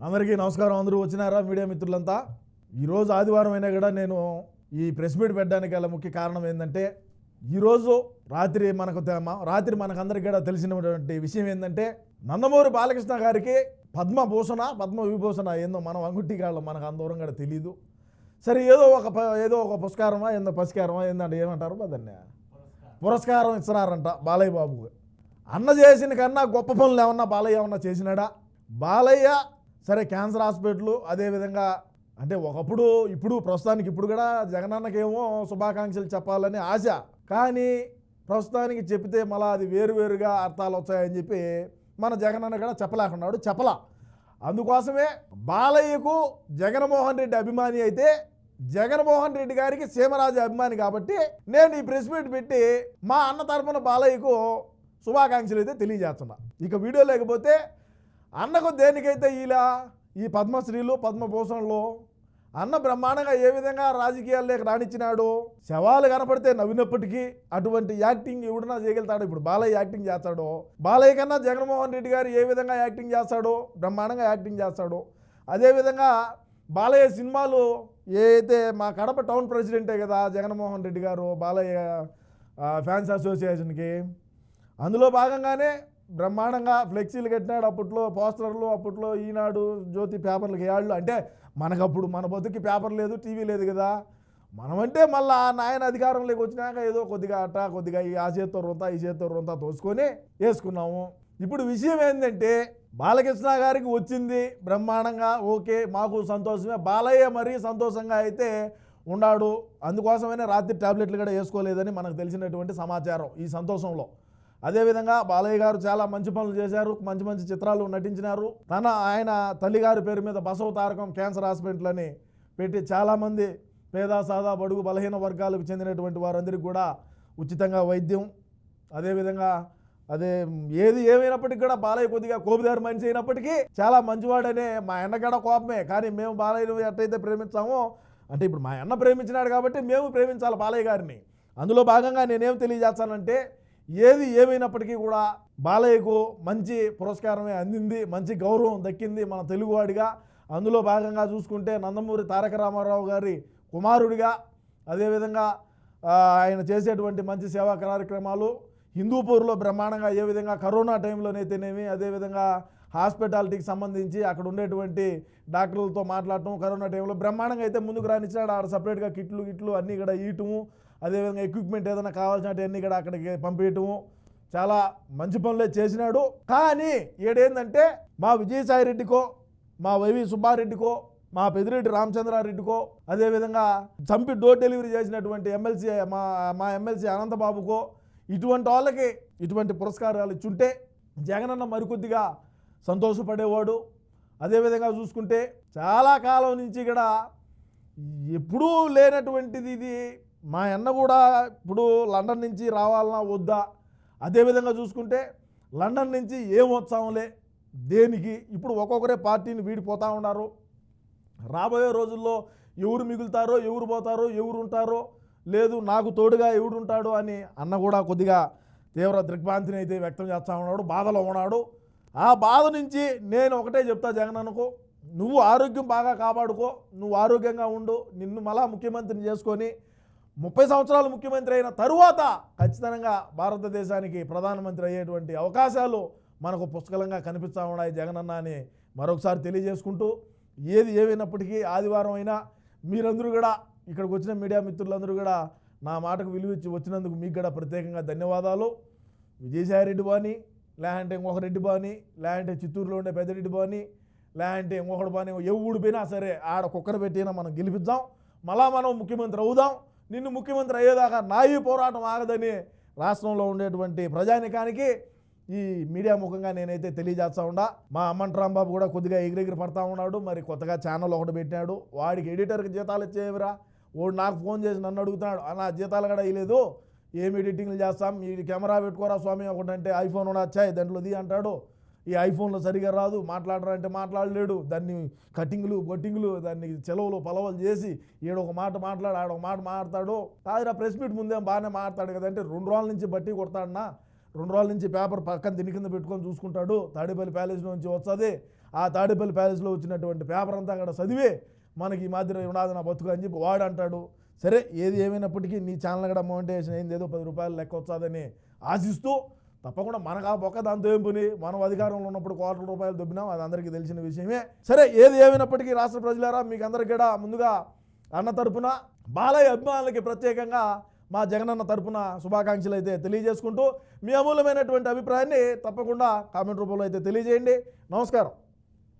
అందరికీ నమస్కారం. అందరూ వచ్చినారా మీడియా మిత్రులంతా? ఈరోజు ఆదివారం అయినా కూడా నేను ఈ ప్రెస్ మీట్ పెట్టడానికి గల ముఖ్య కారణం ఏంటంటే ఈరోజు రాత్రి మనకు రాత్రి మనకందరికీ కూడా తెలిసినటువంటి విషయం ఏంటంటే నందమూరి బాలకృష్ణ గారికి పద్మభూషణ పద్మ విభూషణ ఏందో మనం అంగుట్టి గాళ్ళం మనకు అందరం కూడా తెలియదు సరే ఏదో ఒక ప- ఏదో ఒక పురస్కారమా ఏందో పరిష్కారమా ఏందంటే ఏమంటారు దాన్ని పురస్కారం ఇస్తున్నారంట బాలయ్య బాబుకు. అన్న చేసిన కన్నా గొప్ప పనులు ఏమన్నా బాలయ్య ఏమన్నా చేసినాడా? బాలయ్య సరే క్యాన్సర్ హాస్పిటల్ అదేవిధంగా అంటే ఒకప్పుడు ఇప్పుడు ప్రస్తుతానికి ఇప్పుడు కూడా జగనన్నకేమో శుభాకాంక్షలు చెప్పాలని ఆశ. కానీ ప్రస్తుతానికి చెప్తే మళ్ళీ అది వేరువేరుగా అర్థాలు వచ్చాయని చెప్పి మన జగనన్న కూడా చెప్పలేకున్నాడు చెప్పలా. అందుకోసమే బాలయ్యకు జగన్మోహన్ రెడ్డి అభిమాని అయితే జగన్మోహన్ రెడ్డి గారికి సీమరాజు అభిమాని కాబట్టి నేను ఈ ప్రెస్ మీట్ పెట్టి మా అన్న తరపున బాలయ్యకు శుభాకాంక్షలు అయితే తెలియజేస్తున్నా. ఇక వీడియో లేకపోతే అన్నకు దేనికైతే ఇలా ఈ పద్మశ్రీలు పద్మభూషణలు? అన్న బ్రహ్మాండంగా ఏ విధంగా రాజకీయాల్లోకి రాణించినాడు? శవాలు కనపడితే నవ్వినప్పటికీ అటువంటి యాక్టింగ్ ఎవడన్నా చేయగలుగుతాడు? ఇప్పుడు బాలయ్య యాక్టింగ్ చేస్తాడు? బాలయ్య కన్నా జగన్మోహన్ రెడ్డి గారు ఏ విధంగా యాక్టింగ్ చేస్తాడో? బ్రహ్మాండంగా యాక్టింగ్ చేస్తాడు? అదేవిధంగా బాలయ్య సినిమాలు ఏ అయితే మా కడప టౌన్ ప్రెసిడెంటే కదా జగన్మోహన్ రెడ్డి గారు బాలయ్య ఫ్యాన్స్ అసోసియేషన్కి అందులో భాగంగానే బ్రహ్మాండంగా ఫ్లెక్సీలు కట్టినాడు అప్పట్లో పోస్టర్లు అప్పట్లో ఈనాడు జ్యోతి పేపర్లకి ఏళ్ళు అంటే మనకప్పుడు మన బతుకి పేపర్ లేదు టీవీ లేదు కదా. మనమంటే మళ్ళీ ఆ నాయన అధికారంలోకి వచ్చినాక ఏదో కొద్దిగా అట్ట కొద్దిగా ఈ ఆ చేత్తో రొంత ఈ చేత్తో రొంత తోసుకొని వేసుకున్నాము. ఇప్పుడు విషయం ఏంటంటే బాలకృష్ణ గారికి వచ్చింది బ్రహ్మాండంగా ఓకే మాకు సంతోషమే. బాలయ్య మరీ సంతోషంగా అయితే ఉన్నాడు అందుకోసమైనా రాత్రి టాబ్లెట్లు కూడా వేసుకోలేదని మనకు తెలిసినటువంటి సమాచారం ఈ సంతోషంలో. అదేవిధంగా బాలయ్య గారు చాలా మంచి పనులు చేశారు మంచి మంచి చిత్రాలు నటించినారు. తన ఆయన తల్లిగారి పేరు మీద బసవ తారకం క్యాన్సర్ హాస్పిటల్ అని పెట్టి చాలామంది పేద సాదా బడుగు బలహీన వర్గాలకు చెందినటువంటి వారందరికీ కూడా ఉచితంగా వైద్యం. అదేవిధంగా అదే ఏది ఏమైనప్పటికీ కూడా బాలయ్య కొద్దిగా కోపిదారు మనిషి అయినప్పటికీ చాలా మంచివాడనే మా అన్నగడ కోపమే. కానీ మేము బాలయ్యను ఎట్టయితే ప్రేమించామో అంటే ఇప్పుడు మా అన్న ప్రేమించినాడు కాబట్టి మేము ప్రేమించాలి బాలయ్య గారిని. అందులో భాగంగా నేనేం తెలియజేస్తానంటే ఏది ఏమైనప్పటికీ కూడా బాలయ్యకు మంచి పురస్కారమే అందింది మంచి గౌరవం దక్కింది మన తెలుగువాడిగా. అందులో భాగంగా చూసుకుంటే నందమూరి తారక రామారావు గారి కుమారుడిగా అదేవిధంగా ఆయన చేసేటువంటి మంచి సేవా కార్యక్రమాలు హిందూపూర్లో బ్రహ్మాండంగా ఏ విధంగా కరోనా టైంలోనైతేనేమి అదేవిధంగా హాస్పిటాలిటీకి సంబంధించి అక్కడ ఉండేటువంటి డాక్టర్లతో మాట్లాడటం కరోనా టైంలో బ్రహ్మాండంగా అయితే ముందుకు రానిచ్చాడు ఆడ సపరేట్గా కిట్లు గిట్లు అన్నీ కూడా ఈయటము అదేవిధంగా ఎక్విప్మెంట్ ఏదైనా కావాల్సినవన్నీ ఇక్కడ అక్కడికి పంపించటము చాలా మంచి పనులే చేసినాడు. కానీ ఏడేందంటే మా విజయసాయి రెడ్డికో మా వైవి సుబ్బారెడ్డికో మా పెదిరెడ్డి రామచంద్రారెడ్డికో అదేవిధంగా చంపి డోర్ డెలివరీ చేసినటువంటి ఎమ్మెల్సీ మా మా ఎమ్మెల్సీ అనంతబాబుకో ఇటువంటి వాళ్ళకి ఇటువంటి పురస్కారాలు ఇచ్చుంటే జగనన్న మరికొద్దిగా సంతోషపడేవాడు. అదేవిధంగా చూసుకుంటే చాలా కాలం నుంచి ఇక్కడ ఎప్పుడూ లేనటువంటిది ఇది. మా అన్న కూడా ఇప్పుడు లండన్ నుంచి రావాలన్నా వద్దా? అదేవిధంగా చూసుకుంటే లండన్ నుంచి ఏం వచ్చాములే? దేనికి? ఇప్పుడు ఒక్కొక్కరే పార్టీని వీడిపోతూ ఉన్నారు. రాబోయే రోజుల్లో ఎవరు మిగులుతారో ఎవరు పోతారో ఎవరు ఉంటారో లేదు నాకు తోడుగా ఎవడు ఉంటాడు అని అన్న కూడా కొద్దిగా తీవ్ర దిగ్భ్రాంతిని అయితే వ్యక్తం చేస్తూ ఉన్నాడు బాధలో ఉన్నాడు. ఆ బాధ నుంచి నేను ఒకటే చెప్తా జగన్ అనుకో నువ్వు ఆరోగ్యం బాగా కాపాడుకో నువ్వు ఆరోగ్యంగా ఉండు నిన్ను మళ్ళా ముఖ్యమంత్రిని చేసుకొని ముప్పై సంవత్సరాలు ముఖ్యమంత్రి అయిన తరువాత ఖచ్చితంగా భారతదేశానికి ప్రధానమంత్రి అయ్యేటువంటి అవకాశాలు మనకు పుష్కలంగా కనిపిస్తూ ఉన్నాయి జగనన్న అని మరొకసారి తెలియజేసుకుంటూ ఏది ఏమైనప్పటికీ ఆదివారం అయినా మీరందరూ కూడా ఇక్కడికి వచ్చిన మీడియా మిత్రులందరూ కూడా నా మాటకు విలువ ఇచ్చి వచ్చినందుకు మీకు కూడా ప్రత్యేకంగా ధన్యవాదాలు. విజయసాయి రెడ్డి బాని లేదంటే ఇంకొక రెడ్డి బాని లేదంటే చిత్తూరులో ఉండే పెద్దరెడ్డి బాని లేదంటే ఇంకొకటి బాని ఎవడిపోయినా సరే ఆడ కుక్కను పెట్టినా మనం గెలిపిద్దాం. మళ్ళా మనం ముఖ్యమంత్రి అవుదాం. నిన్ను ముఖ్యమంత్రి అయ్యేదాకా నా ఈ పోరాటం ఆగదని రాష్ట్రంలో ఉండేటువంటి ప్రజానికానికి ఈ మీడియా ముఖంగా నేనైతే తెలియజేస్తా ఉండా. మా అమ్మంట రాంబాబు కూడా కొద్దిగా ఎగిరెగిరి పడతా ఉన్నాడు. మరి కొత్తగా ఛానల్ ఒకటి పెట్టినాడు. వాడికి ఎడిటర్కి జీతాలు ఇచ్చేవిరా వాడు నాకు ఫోన్ చేసి నన్ను అడుగుతున్నాడు. అన్న జీతాలు కూడా ఇవ్వలేదు ఏం ఎడిటింగ్లు చేస్తాం? ఈ కెమెరా పెట్టుకోరా స్వామి? ఒకటంటే ఐఫోన్ కూడా వచ్చాయి. దాంట్లో ది అంటాడు. ఈ ఐఫోన్లో సరిగా రాదు మాట్లాడరంటే మాట్లాడలేడు. దాన్ని కటింగ్లు బొట్టింగ్లు దాన్ని చెలవులు పలవలు చేసి ఈడ ఒక మాట మాట్లాడు ఆడొక మాట మాట్లాడతాడు కాదురా ప్రెస్ మీట్ ముందేం బాగానే మాట్లాడు కదంటే రెండు రోజుల నుంచి బట్టి కొడతాడన్నా రెండు రోజుల నుంచి పేపర్ పక్కన తిని కింద పెట్టుకొని చూసుకుంటాడు. తాడేపల్లి ప్యాలెస్ నుంచి వస్తుంది. ఆ తాడేపల్లి ప్యాలెస్లో వచ్చినటువంటి పేపర్ అంతా అక్కడ చదివే మనకి ఈ మాదిరి ఉండదు నా బతుకు అని చెప్పి వాడు అంటాడు. సరే ఏది ఏమైనప్పటికీ నీ ఛానల్ కూడా మౌంటేషన్ అయింది. ఏదో పది రూపాయలు లెక్క వచ్చాదని ఆశిస్తూ తప్పకుండా మనకు ఆ బొక్క దాంతో ఏం పని మనం అధికారంలో ఉన్నప్పుడు కోట్ల రూపాయలు దొబ్బినాం అది అందరికీ తెలిసిన విషయమే. సరే ఏది ఏమైనప్పటికీ రాష్ట్ర ప్రజలారా మీకు అందరికీ కూడా ముందుగా అన్న తరపున బాలయ్య అభిమానులకి ప్రత్యేకంగా మా జగనన్న తరపున శుభాకాంక్షలు అయితే తెలియజేసుకుంటూ మీ అమూల్యమైనటువంటి అభిప్రాయాన్ని తప్పకుండా కామెంట్ రూపంలో అయితే తెలియజేయండి. నమస్కారం.